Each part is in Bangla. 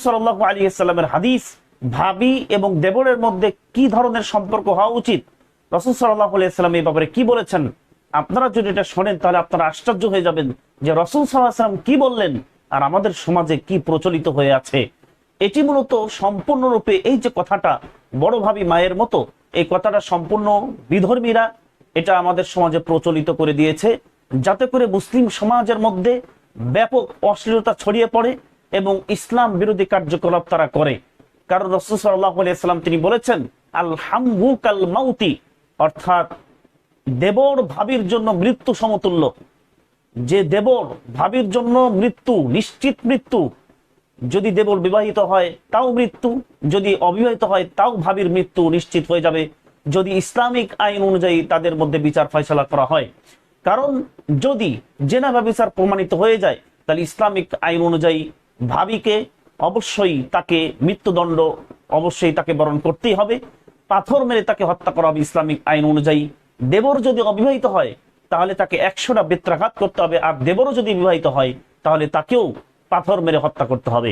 সাল্লাল্লাহু হাদিস, ভাবি এবং দেবরের মধ্যে কি ধরনের সম্পর্ক হওয়া উচিত? রাসূল সাল্লাল্লাহু আলাইহি সাল্লাম এই ব্যাপারে কি বলেছেন? আপনারা যদি এটা শোনেন, তাহলে আপনারা আশ্চর্য হয়ে যাবেন যে রসুল সাল্লাম কি বললেন? আর আমাদের সমাজে কি প্রচলিত হয়ে আছে? এটি মূলত সম্পূর্ণরূপে এই যে কথাটা বড় ভাবি মায়ের মতো, এই কথাটা সম্পূর্ণ বিধর্মীরা এটা আমাদের সমাজে প্রচলিত করে দিয়েছে, যাতে করে মুসলিম সমাজের মধ্যে ব্যাপক অশ্লীলতা ছড়িয়ে পড়ে এবং ইসলাম বিরোধী কার্যকলাপ তারা করে। কারণ রসুল সাল্লাহ আলিয়াল্লাম তিনি বলেছেন আল হামহু কাল মাউতি অর্থাৎ দেবর ভাবির জন্য মৃত্যু সমতুল্য। যে দেবর ভাবির জন্য মৃত্যু, নিশ্চিত মৃত্যু, যদি দেবর বিবাহিত হয়, তাও মৃত্যু, যদি অবিবাহিত হয়, তাও ভাবির মৃত্যু নিশ্চিত হয়ে যাবে। যদি ইসলামিক আইন অনুযায়ী তাদের মধ্যে বিচার ফয়সলা করা হয়। কারণ যদি জেনা ব্যবচার প্রমাণিত হয়ে যায়, তাহলে ইসলামিক আইন অনুযায়ী ভাবিকে অবশ্যই তাকে মৃত্যুদণ্ড অবশ্যই তাকে বরণ করতেই হবে। পাথর মেরে তাকে হত্যা করা হবে ইসলামিক আইন অনুযায়ী। দেবর যদি অবিবাহিত হয় তাহলে তাকে একশোটা বেত্রাঘাত করতে হবে। আর দেবরও যদি বিবাহিত হয়, তাহলে তাকেও পাথর মেরে হত্যা করতে হবে।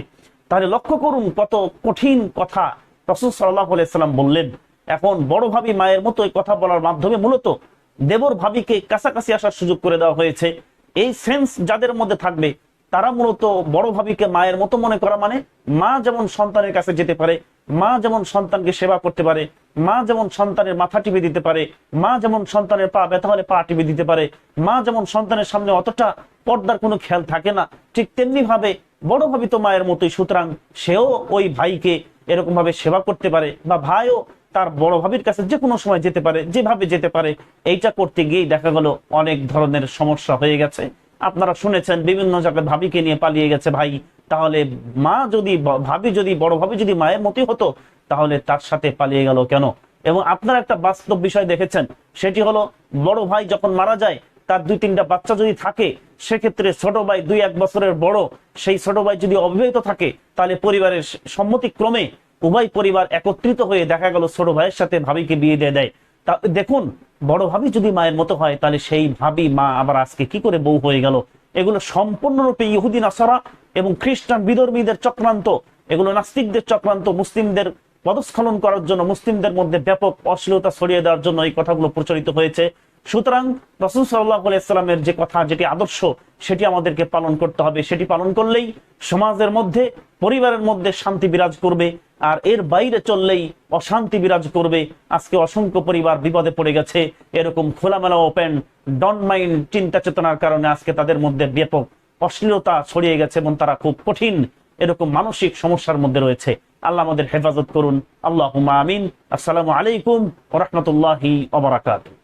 তাহলে লক্ষ্য করুন কত কঠিন কথা রসুল সাল্লাহ সাল্লাম বললেন। এখন বড় ভাবি মায়ের মতো এই কথা বলার মাধ্যমে মূলত দেবর ভাবিকে কাছাকাছি আসার সুযোগ করে দেওয়া হয়েছে। এই সেন্স যাদের মধ্যে থাকবে, তারা মূলত বড় ভাবিকে মায়ের মতো মনে করা মানে মা যেমন সন্তানের কাছে যেতে পারে মা যেমন সন্তানকে সেবা করতে পারে, মা যেমন সন্তানের মাথা টিপে দিতে পারে, মা যেমন সন্তানের পা ব্যথা হলে পা টিপে দিতে পারে, মা যেমন সন্তানের সামনে অতটা পর্দার কোনো খেয়াল থাকে না, ঠিক তেমনি ভাবে বড় ভাবি তো মায়ের মতোই, সুতরাং সেও ওই ভাইকে এরকম ভাবে সেবা করতে পারে বা ভাইও তার বড় ভাবির কাছে যে কোনো সময় যেতে পারে, যেভাবে যেতে পারে, এইটা করতে গিয়েই দেখা গেল অনেক ধরনের সমস্যা হয়ে গেছে। আপনারা শুনেছেন, বিভিন্ন জায়গায় ভাবিকে নিয়ে পালিয়ে গেছে ভাই। তাহলে মা যদি ভাবি যদি, বড় ভাবি যদি মায়ের মতোই হতো, তাহলে তার সাথে পালিয়ে গেল কেন? এবং আপনারা একটা বাস্তব বিষয় দেখেছেন, সেটি হলো বড় ভাই যখন মারা যায়, তার দুই তিনটা বাচ্চা যদি থাকে, সেক্ষেত্রে ছোট ভাই দুই এক বছরের বড়, সেই ছোট ভাই যদি অবিবাহিত থাকে, তাহলে পরিবারের সম্মতিক্রমে উভয় পরিবার একত্রিত হয়ে দেখা গেল ছোট ভাইয়ের সাথে ভাবিকে বিয়ে দিয়ে দেয়। তা, দেখুন, বড় ভাবি যদি মায়ের মতো হয়, তাহলে সেই ভাবি মা আবার আজকে কি করে বউ হয়ে গেল? এগুলো সম্পূর্ণরূপে ইহুদিন আসারা এবং খ্রিস্টান বিধর্মীদের চক্রান্ত। এগুলো নাস্তিকদের চক্রান্ত, মুসলিমদের পদস্খলন করার জন্য, মুসলিমদের মধ্যে ব্যাপক অশ্লীলতা ছড়িয়ে দেওয়ার জন্য এই কথাগুলো প্রচলিত হয়েছে। সুতরাং রসুল সাল্লাহ আলাইস্লামের যে কথা, যেটি আদর্শ, সেটি আমাদেরকে পালন করতে হবে। সেটি পালন করলেই সমাজের মধ্যে, পরিবারের মধ্যে শান্তি বিরাজ করবে। আর এর বাইরে চললেই অশান্তি বিরাজ করবে। আজকে অসংখ্য পরিবার বিপদে পড়ে গেছে। এরকম খোলামেলা ওপেন, ডন মাইন্ড চিন্তা চেতনার কারণে আজকে তাদের মধ্যে ব্যাপক অশ্লীলতা ছড়িয়ে গেছে এবং তারা খুব কঠিন এরকম মানসিক সমস্যার মধ্যে রয়েছে। আল্লাহ আমাদের হেফাজত করুন। আল্লাহ আমিন। আসসালামু আলাইকুম রহমতুল্লাহি ওবরাকাতু